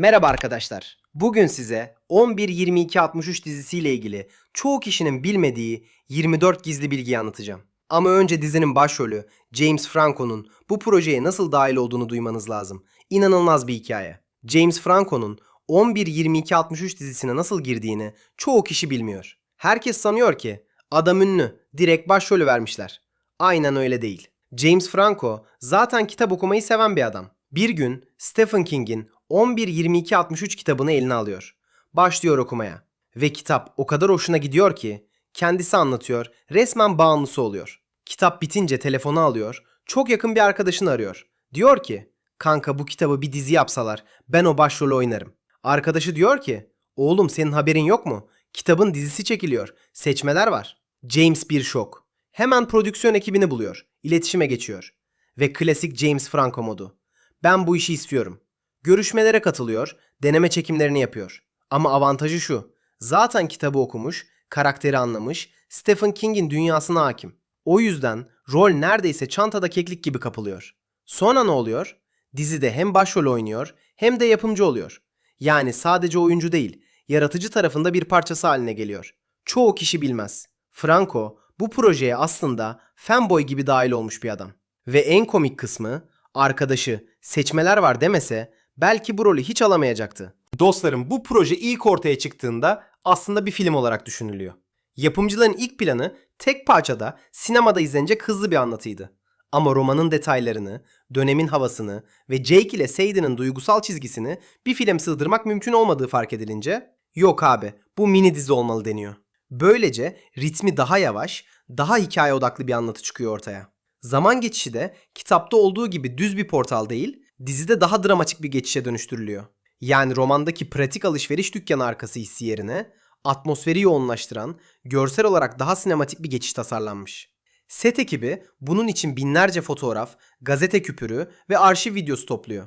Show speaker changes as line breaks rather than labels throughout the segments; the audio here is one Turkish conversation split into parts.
Merhaba arkadaşlar. Bugün size 11-22-63 dizisiyle ilgili çoğu kişinin bilmediği 24 gizli bilgiyi anlatacağım. Ama önce dizinin başrolü James Franco'nun bu projeye nasıl dahil olduğunu duymanız lazım. İnanılmaz bir hikaye. James Franco'nun 11-22-63 dizisine nasıl girdiğini çoğu kişi bilmiyor. Herkes sanıyor ki adam ünlü, direkt başrolü vermişler. Aynen öyle değil. James Franco zaten kitap okumayı seven bir adam. Bir gün Stephen King'in 11-22-63 kitabını eline alıyor. Başlıyor okumaya. Ve kitap o kadar hoşuna gidiyor ki kendisi anlatıyor, resmen bağımlısı oluyor. Kitap bitince telefonu alıyor, çok yakın bir arkadaşını arıyor. Diyor ki, kanka bu kitabı bir dizi yapsalar ben o başrolü oynarım. Arkadaşı diyor ki, oğlum senin haberin yok mu? Kitabın dizisi çekiliyor, seçmeler var. James bir şok. Hemen prodüksiyon ekibini buluyor, iletişime geçiyor. Ve klasik James Franco modu. Ben bu işi istiyorum. Görüşmelere katılıyor, deneme çekimlerini yapıyor. Ama avantajı şu. Zaten kitabı okumuş, karakteri anlamış, Stephen King'in dünyasına hakim. O yüzden rol neredeyse çantada keklik gibi kapılıyor. Sonra ne oluyor? Dizide hem başrol oynuyor hem de yapımcı oluyor. Yani sadece oyuncu değil, yaratıcı tarafında bir parçası haline geliyor. Çoğu kişi bilmez. Franco bu projeye aslında fanboy gibi dahil olmuş bir adam. Ve en komik kısmı arkadaşı seçmeler var demese belki bu rolü hiç alamayacaktı. Dostlarım bu proje ilk ortaya çıktığında aslında bir film olarak düşünülüyor. Yapımcıların ilk planı tek parçada sinemada izlenecek hızlı bir anlatıydı. Ama romanın detaylarını, dönemin havasını ve Jake ile Sadie'nin duygusal çizgisini bir film sığdırmak mümkün olmadığı fark edilince yok abi bu mini dizi olmalı deniyor. Böylece ritmi daha yavaş, daha hikaye odaklı bir anlatı çıkıyor ortaya. Zaman geçişi de kitapta olduğu gibi düz bir portal değil, dizide daha dramatik bir geçişe dönüştürülüyor. Yani romandaki pratik alışveriş dükkanı arkası hissi yerine atmosferi yoğunlaştıran, görsel olarak daha sinematik bir geçiş tasarlanmış. Set ekibi bunun için binlerce fotoğraf, gazete küpürü ve arşiv videosu topluyor.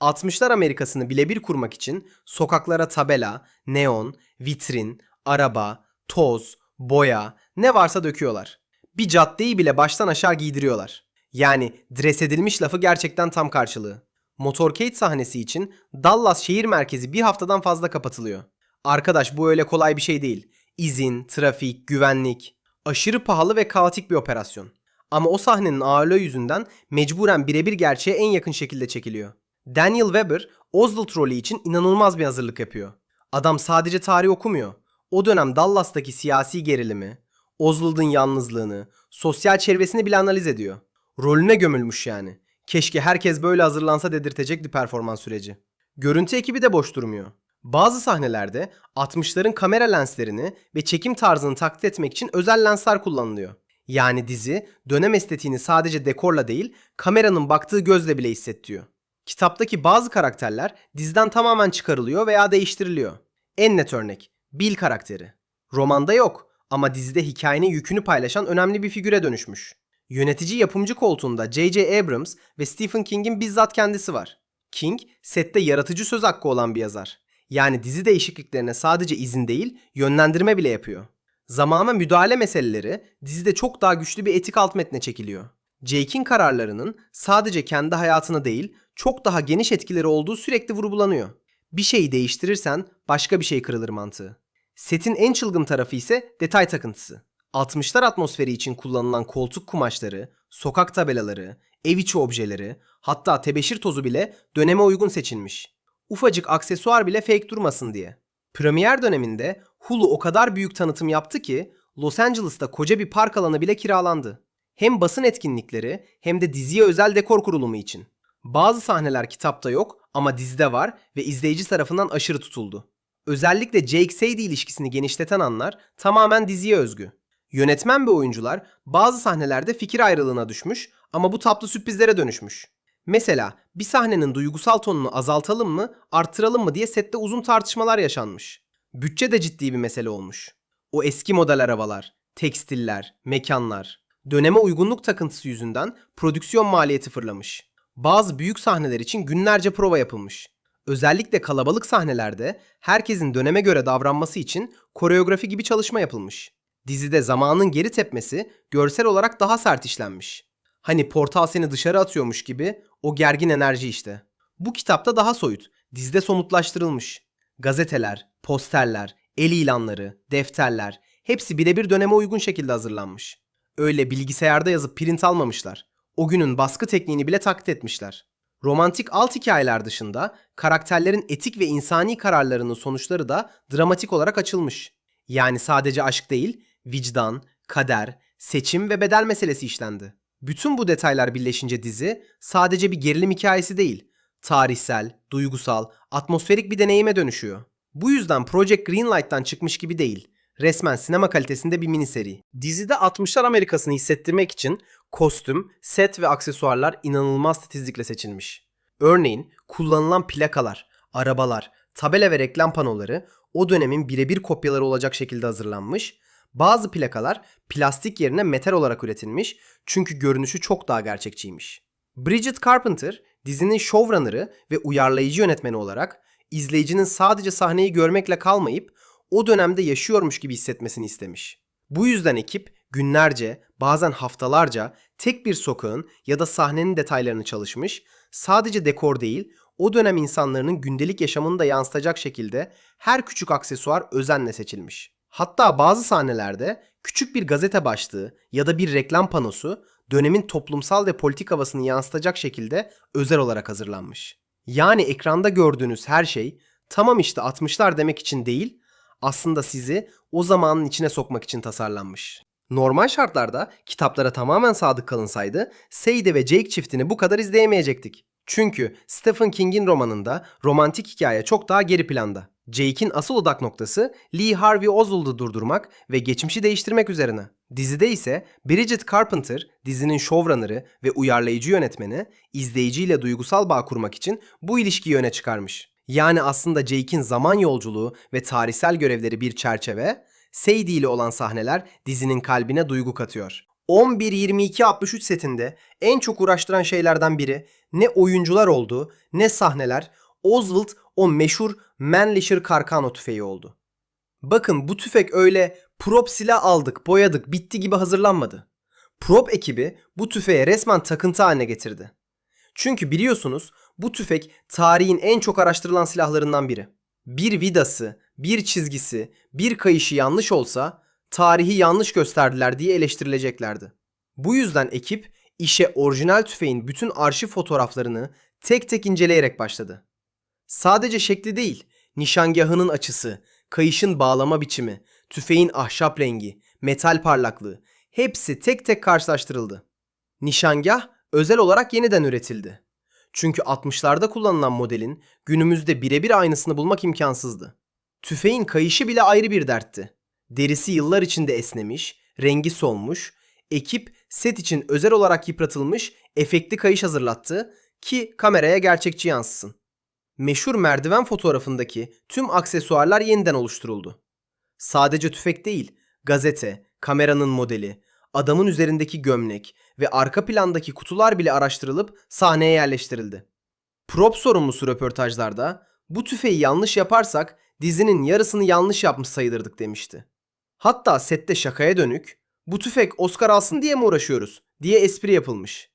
60'lar Amerikasını birebir kurmak için sokaklara tabela, neon, vitrin, araba, toz, boya ne varsa döküyorlar. Bir caddeyi bile baştan aşağı giydiriyorlar. Yani dres edilmiş lafı gerçekten tam karşılığı. Motorcade sahnesi için Dallas şehir merkezi bir haftadan fazla kapatılıyor. Arkadaş bu öyle kolay bir şey değil. İzin, trafik, güvenlik. Aşırı pahalı ve kaotik bir operasyon. Ama o sahnenin ağırlığı yüzünden mecburen birebir gerçeğe en yakın şekilde çekiliyor. Daniel Weber, Oswald rolü için inanılmaz bir hazırlık yapıyor. Adam sadece tarih okumuyor. O dönem Dallas'taki siyasi gerilimi, Oswald'ın yalnızlığını, sosyal çevresini bile analiz ediyor. Rolüne gömülmüş yani. Keşke herkes böyle hazırlansa dedirtecek bir performans süreci. Görüntü ekibi de boş durmuyor. Bazı sahnelerde 60'ların kamera lenslerini ve çekim tarzını taklit etmek için özel lensler kullanılıyor. Yani dizi dönem estetiğini sadece dekorla değil, kameranın baktığı gözle bile hissettiriyor. Kitaptaki bazı karakterler diziden tamamen çıkarılıyor veya değiştiriliyor. En net örnek Bill karakteri. Romanda yok ama dizide hikayenin yükünü paylaşan önemli bir figüre dönüşmüş. Yönetici yapımcı koltuğunda J.J. Abrams ve Stephen King'in bizzat kendisi var. King, sette yaratıcı söz hakkı olan bir yazar. Yani dizi değişikliklerine sadece izin değil, yönlendirme bile yapıyor. Zamana müdahale meseleleri dizide çok daha güçlü bir etik alt metne çekiliyor. Jake'in kararlarının sadece kendi hayatına değil, çok daha geniş etkileri olduğu sürekli vurgulanıyor. Bir şeyi değiştirirsen başka bir şey kırılır mantığı. Setin en çılgın tarafı ise detay takıntısı. 60'lar atmosferi için kullanılan koltuk kumaşları, sokak tabelaları, ev içi objeleri, hatta tebeşir tozu bile döneme uygun seçilmiş. Ufacık aksesuar bile fake durmasın diye. Premier döneminde Hulu o kadar büyük tanıtım yaptı ki Los Angeles'ta koca bir park alanı bile kiralandı. Hem basın etkinlikleri hem de diziye özel dekor kurulumu için. Bazı sahneler kitapta yok ama dizide var ve izleyici tarafından aşırı tutuldu. Özellikle Jake-Sadie ilişkisini genişleten anlar tamamen diziye özgü. Yönetmen ve oyuncular bazı sahnelerde fikir ayrılığına düşmüş ama bu tatlı sürprizlere dönüşmüş. Mesela bir sahnenin duygusal tonunu azaltalım mı, arttıralım mı diye sette uzun tartışmalar yaşanmış. Bütçe de ciddi bir mesele olmuş. O eski model arabalar, tekstiller, mekanlar, döneme uygunluk takıntısı yüzünden prodüksiyon maliyeti fırlamış. Bazı büyük sahneler için günlerce prova yapılmış. Özellikle kalabalık sahnelerde herkesin döneme göre davranması için koreografi gibi çalışma yapılmış. Dizide zamanın geri tepmesi görsel olarak daha sert işlenmiş. Hani portal seni dışarı atıyormuş gibi o gergin enerji işte. Bu kitapta daha soyut. Dizide somutlaştırılmış. Gazeteler, posterler, el ilanları, defterler hepsi birebir döneme uygun şekilde hazırlanmış. Öyle bilgisayarda yazıp print almamışlar. O günün baskı tekniğini bile taklit etmişler. Romantik alt hikayeler dışında karakterlerin etik ve insani kararlarının sonuçları da dramatik olarak açılmış. Yani sadece aşk değil, vicdan, kader, seçim ve bedel meselesi işlendi. Bütün bu detaylar birleşince dizi sadece bir gerilim hikayesi değil, tarihsel, duygusal, atmosferik bir deneyime dönüşüyor. Bu yüzden Project Greenlight'tan çıkmış gibi değil. Resmen sinema kalitesinde bir mini seri. Dizide 60'lar Amerikasını hissettirmek için kostüm, set ve aksesuarlar inanılmaz titizlikle seçilmiş. Örneğin kullanılan plakalar, arabalar, tabela ve reklam panoları o dönemin birebir kopyaları olacak şekilde hazırlanmış. Bazı plakalar plastik yerine metal olarak üretilmiş çünkü görünüşü çok daha gerçekçiymiş. Bridget Carpenter dizinin showrunner'ı ve uyarlayıcı yönetmeni olarak izleyicinin sadece sahneyi görmekle kalmayıp o dönemde yaşıyormuş gibi hissetmesini istemiş. Bu yüzden ekip günlerce, bazen haftalarca tek bir sokağın ya da sahnenin detaylarını çalışmış, sadece dekor değil, o dönem insanların gündelik yaşamını da yansıtacak şekilde her küçük aksesuar özenle seçilmiş. Hatta bazı sahnelerde küçük bir gazete başlığı ya da bir reklam panosu dönemin toplumsal ve politik havasını yansıtacak şekilde özel olarak hazırlanmış. Yani ekranda gördüğünüz her şey tamam işte 60'lar demek için değil, aslında sizi o zamanın içine sokmak için tasarlanmış. Normal şartlarda kitaplara tamamen sadık kalınsaydı Sadie ve Jake çiftini bu kadar izleyemeyecektik. Çünkü Stephen King'in romanında romantik hikaye çok daha geri planda. Jake'in asıl odak noktası Lee Harvey Oswald'ı durdurmak ve geçmişi değiştirmek üzerine. Dizide ise Bridget Carpenter, dizinin showrunner'ı ve uyarlayıcı yönetmeni, izleyiciyle duygusal bağ kurmak için bu ilişkiyi öne çıkarmış. Yani aslında Jake'in zaman yolculuğu ve tarihsel görevleri bir çerçeve, Sadie ile olan sahneler dizinin kalbine duygu katıyor. 11-22-63 setinde en çok uğraştıran şeylerden biri ne oyuncular oldu ne sahneler Oswald o meşhur Mannlicher Carcano tüfeği oldu. Bakın bu tüfek öyle prop silah aldık boyadık bitti gibi hazırlanmadı. Prop ekibi bu tüfeğe resmen takıntı haline getirdi. Çünkü biliyorsunuz bu tüfek tarihin en çok araştırılan silahlarından biri. Bir vidası, bir çizgisi, bir kayışı yanlış olsa tarihi yanlış gösterdiler diye eleştirileceklerdi. Bu yüzden ekip işe orijinal tüfeğin bütün arşiv fotoğraflarını tek tek inceleyerek başladı. Sadece şekli değil, nişangahının açısı, kayışın bağlama biçimi, tüfeğin ahşap rengi, metal parlaklığı hepsi tek tek karşılaştırıldı. Nişangah özel olarak yeniden üretildi. Çünkü 60'larda kullanılan modelin günümüzde birebir aynısını bulmak imkansızdı. Tüfeğin kayışı bile ayrı bir dertti. Derisi yıllar içinde esnemiş, rengi solmuş, ekip set için özel olarak yıpratılmış efektli kayış hazırlattı ki kameraya gerçekçi yansısın. Meşhur merdiven fotoğrafındaki tüm aksesuarlar yeniden oluşturuldu. Sadece tüfek değil, gazete, kameranın modeli, adamın üzerindeki gömlek ve arka plandaki kutular bile araştırılıp sahneye yerleştirildi. Prop sorumlusu röportajlarda bu tüfeği yanlış yaparsak dizinin yarısını yanlış yapmış sayılırdık demişti. Hatta sette şakaya dönük bu tüfek Oscar alsın diye mi uğraşıyoruz diye espri yapılmış.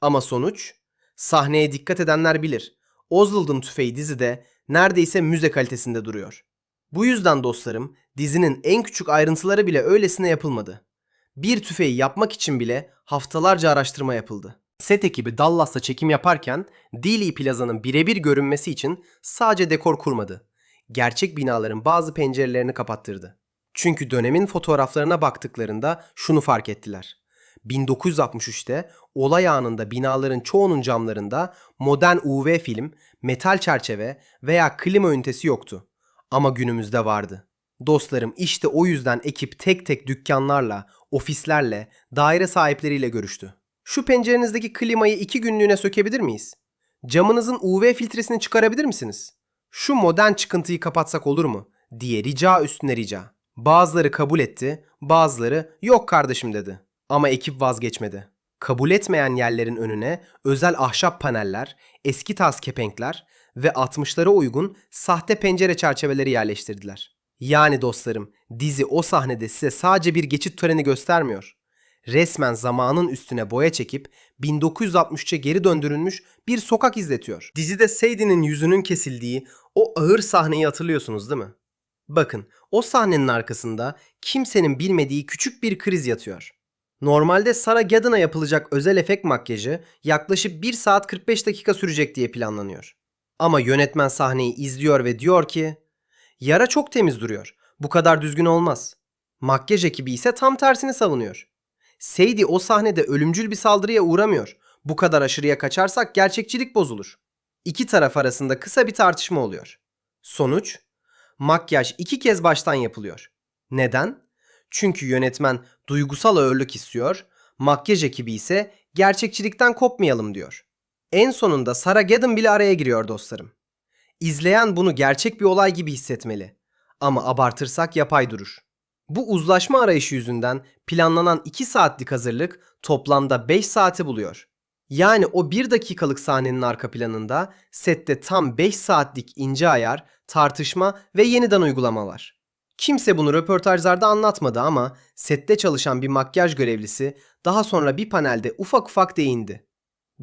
Ama sonuç sahneye dikkat edenler bilir. Oswald'ın tüfeği dizide neredeyse müze kalitesinde duruyor. Bu yüzden dostlarım dizinin en küçük ayrıntıları bile öylesine yapılmadı. Bir tüfeği yapmak için bile haftalarca araştırma yapıldı. Set ekibi Dallas'ta çekim yaparken Dealey Plaza'nın birebir görünmesi için sadece dekor kurmadı. Gerçek binaların bazı pencerelerini kapattırdı. Çünkü dönemin fotoğraflarına baktıklarında şunu fark ettiler. 1963'te olay anında binaların çoğunun camlarında modern UV film, metal çerçeve veya klima ünitesi yoktu. Ama günümüzde vardı. Dostlarım işte o yüzden ekip tek tek dükkanlarla, ofislerle, daire sahipleriyle görüştü. Şu pencerenizdeki klimayı iki günlüğüne sökebilir miyiz? Camınızın UV filtresini çıkarabilir misiniz? Şu modern çıkıntıyı kapatsak olur mu? diye rica üstüne rica. Bazıları kabul etti, bazıları yok kardeşim dedi. Ama ekip vazgeçmedi. Kabul etmeyen yerlerin önüne özel ahşap paneller, eski tarz kepenkler ve 60'lara uygun sahte pencere çerçeveleri yerleştirdiler. Yani dostlarım, dizi o sahnede size sadece bir geçit töreni göstermiyor. resmen zamanın üstüne boya çekip 1963'e geri döndürülmüş bir sokak izletiyor. Dizide Sadie'nin yüzünün kesildiği o ağır sahneyi hatırlıyorsunuz değil mi? Bakın o sahnenin arkasında kimsenin bilmediği küçük bir kriz yatıyor. Normalde Sarah Gadon'a yapılacak özel efekt makyajı yaklaşık 1 saat 45 dakika sürecek diye planlanıyor. Ama yönetmen sahneyi izliyor ve diyor ki Yara çok temiz duruyor. Bu kadar düzgün olmaz. Makyaj ekibi ise tam tersini savunuyor. Sadie o sahnede ölümcül bir saldırıya uğramıyor. Bu kadar aşırıya kaçarsak gerçekçilik bozulur. İki taraf arasında kısa bir tartışma oluyor. Sonuç? Makyaj iki kez baştan yapılıyor. Neden? Çünkü yönetmen duygusal ağırlık istiyor, makyaj ekibi ise gerçekçilikten kopmayalım diyor. En sonunda Sarah Gadon bile araya giriyor dostlarım. İzleyen bunu gerçek bir olay gibi hissetmeli. Ama abartırsak yapay durur. Bu uzlaşma arayışı yüzünden planlanan 2 saatlik hazırlık toplamda 5 saati buluyor. Yani o 1 dakikalık sahnenin arka planında sette tam 5 saatlik ince ayar, tartışma ve yeniden uygulama var. Kimse bunu röportajlarda anlatmadı ama sette çalışan bir makyaj görevlisi daha sonra bir panelde ufak ufak değindi.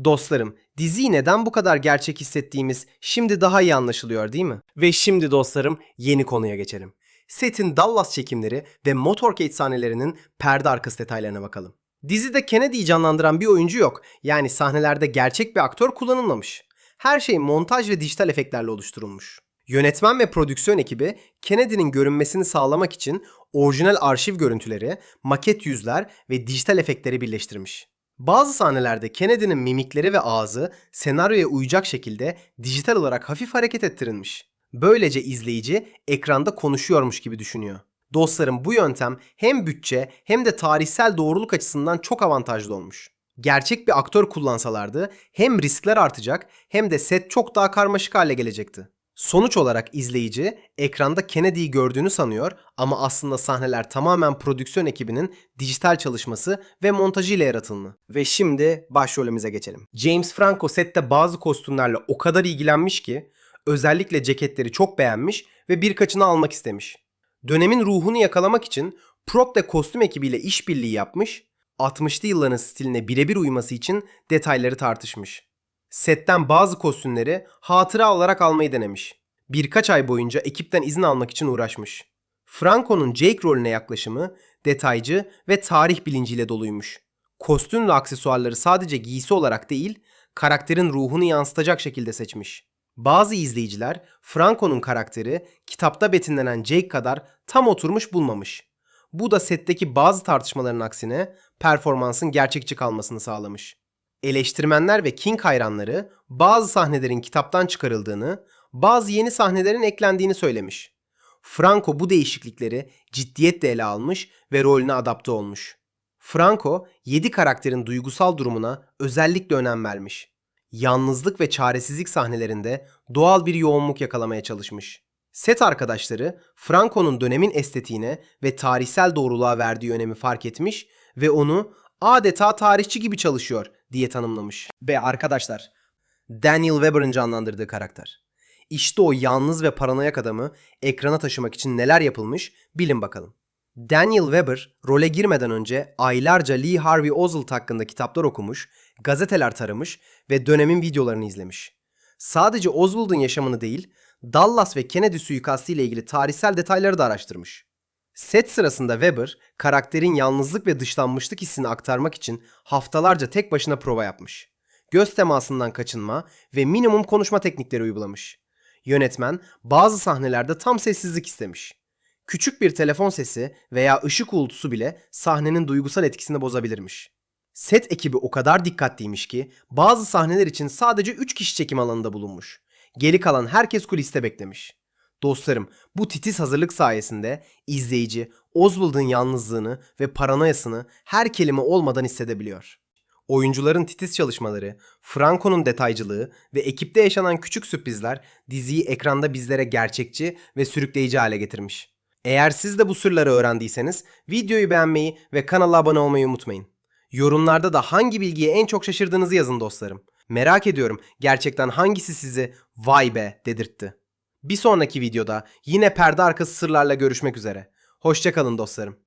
Dostlarım, diziyi neden bu kadar gerçek hissettiğimiz şimdi daha iyi anlaşılıyor değil mi? Ve şimdi dostlarım yeni konuya geçelim. Setin Dallas çekimleri ve motorcade sahnelerinin perde arkası detaylarına bakalım. Dizide Kennedy'yi canlandıran bir oyuncu yok. Yani sahnelerde gerçek bir aktör kullanılmamış. Her şey montaj ve dijital efektlerle oluşturulmuş. Yönetmen ve prodüksiyon ekibi Kennedy'nin görünmesini sağlamak için orijinal arşiv görüntüleri, maket yüzler ve dijital efektleri birleştirmiş. Bazı sahnelerde Kennedy'nin mimikleri ve ağzı senaryoya uyacak şekilde dijital olarak hafif hareket ettirilmiş. Böylece izleyici ekranda konuşuyormuş gibi düşünüyor. Dostlarım bu yöntem hem bütçe hem de tarihsel doğruluk açısından çok avantajlı olmuş. Gerçek bir aktör kullansalardı hem riskler artacak hem de set çok daha karmaşık hale gelecekti. Sonuç olarak izleyici ekranda Kennedy'yi gördüğünü sanıyor ama aslında sahneler tamamen prodüksiyon ekibinin dijital çalışması ve montajı ile yaratılma. Ve şimdi başrolümüze geçelim. James Franco sette bazı kostümlerle o kadar ilgilenmiş ki özellikle ceketleri çok beğenmiş ve birkaçını almak istemiş. Dönemin ruhunu yakalamak için prop ve kostüm ekibiyle işbirliği yapmış, 60'lı yılların stiline birebir uyması için detayları tartışmış. Setten bazı kostümleri hatıra olarak almayı denemiş. Birkaç ay boyunca ekipten izin almak için uğraşmış. Franco'nun Jake rolüne yaklaşımı detaycı ve tarih bilinciyle doluymuş. Kostüm ve aksesuarları sadece giysi olarak değil, karakterin ruhunu yansıtacak şekilde seçmiş. Bazı izleyiciler Franco'nun karakteri kitapta betimlenen Jake kadar tam oturmuş bulmamış. Bu da setteki bazı tartışmaların aksine performansın gerçekçi kalmasını sağlamış. Eleştirmenler ve King hayranları bazı sahnelerin kitaptan çıkarıldığını, bazı yeni sahnelerin eklendiğini söylemiş. Franco bu değişiklikleri ciddiyetle ele almış ve rolüne adapte olmuş. Franco, 7 karakterin duygusal durumuna özellikle önem vermiş. Yalnızlık ve çaresizlik sahnelerinde doğal bir yoğunluk yakalamaya çalışmış. Set arkadaşları Franco'nun dönemin estetiğine ve tarihsel doğruluğa verdiği önemi fark etmiş ve onu adeta tarihçi gibi çalışıyor diye tanımlamış. Ve arkadaşlar, Daniel Weber'ın canlandırdığı karakter. İşte o yalnız ve paranoyak adamı ekrana taşımak için neler yapılmış bilin bakalım. Daniel Weber role girmeden önce aylarca Lee Harvey Oswald hakkında kitaplar okumuş, gazeteler taramış ve dönemin videolarını izlemiş. Sadece Oswald'ın yaşamını değil, Dallas ve Kennedy suikastı ile ilgili tarihsel detayları da araştırmış. Set sırasında Weber, karakterin yalnızlık ve dışlanmışlık hissini aktarmak için haftalarca tek başına prova yapmış. Göz temasından kaçınma ve minimum konuşma teknikleri uygulamış. Yönetmen bazı sahnelerde tam sessizlik istemiş. Küçük bir telefon sesi veya ışık uğultusu bile sahnenin duygusal etkisini bozabilirmiş. Set ekibi o kadar dikkatliymiş ki bazı sahneler için sadece 3 kişi çekim alanında bulunmuş. Geri kalan herkes kuliste beklemiş. Dostlarım, bu titiz hazırlık sayesinde izleyici Oswald'ın yalnızlığını ve paranoyasını her kelime olmadan hissedebiliyor. Oyuncuların titiz çalışmaları, Franco'nun detaycılığı ve ekipte yaşanan küçük sürprizler diziyi ekranda bizlere gerçekçi ve sürükleyici hale getirmiş. Eğer siz de bu sırları öğrendiyseniz videoyu beğenmeyi ve kanala abone olmayı unutmayın. Yorumlarda da hangi bilgiye en çok şaşırdığınızı yazın dostlarım. Merak ediyorum gerçekten hangisi sizi vay be dedirtti. Bir sonraki videoda yine perde arkası sırlarla görüşmek üzere. Hoşçakalın dostlarım.